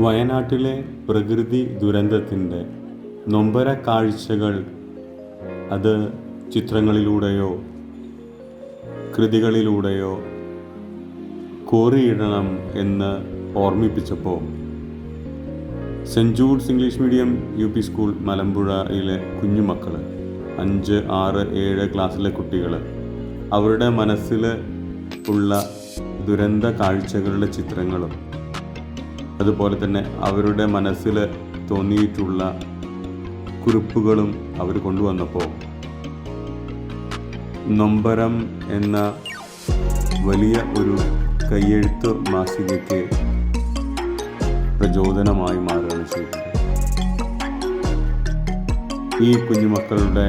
വയനാട്ടിലെ പ്രകൃതി ദുരന്തത്തിന്റെ നൊമ്പര കാഴ്ചകൾ അത് ചിത്രങ്ങളിലൂടെയോ കൃതികളിലൂടെയോ കോറിയിടണം എന്ന് ഓർമ്മിപ്പിച്ചപ്പോൾ Saint Jude's English medium U P school മലമ്പുഴയിലെ കുഞ്ഞുമക്കൾ അഞ്ച് ആറ് ഏഴ് ക്ലാസ്സിലെ കുട്ടികൾ അവരുടെ മനസ്സിൽ ഉള്ള ദുരന്ത കാഴ്ചകളുടെ ചിത്രങ്ങളും അതുപോലെ തന്നെ അവരുടെ മനസ്സിൽ തോന്നിയിട്ടുള്ള കുറിപ്പുകളും അവർ കൊണ്ടുവന്നപ്പോൾ നൊമ്പരം എന്ന വലിയ ഒരു കയ്യെഴുത്ത് മാസികയ്ക്ക് പ്രചോദനമായി മാറുകയാണ് ചെയ്തത്. ഈ കുഞ്ഞുമക്കളുടെ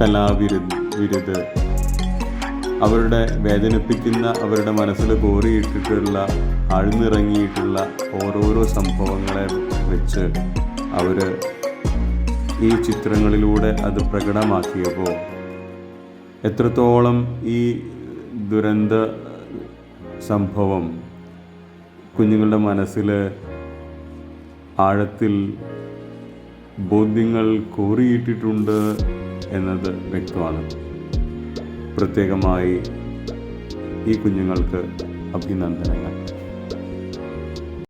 കലാവിരുദ്ധ വിരുത് അവരുടെ വേദനിപ്പിക്കുന്ന അവരുടെ മനസ്സിൽ കോറിയിട്ടിട്ടുള്ള ആഴ്ന്നിറങ്ങിയിട്ടുള്ള ഓരോരോ സംഭവങ്ങളെ വെച്ച് അവർ ഈ ചിത്രങ്ങളിലൂടെ അത് പ്രകടമാക്കിയപ്പോൾ എത്രത്തോളം ഈ ദുരന്ത സംഭവം കുഞ്ഞുങ്ങളുടെ മനസ്സിൽ ആഴത്തിൽ ബോധ്യങ്ങൾ കോറിയിട്ടിട്ടുണ്ട് എന്നത് വ്യക്തമാണ്. പ്രത്യേകമായി ഈ കുഞ്ഞുങ്ങൾക്ക് അഭിനന്ദനങ്ങൾ.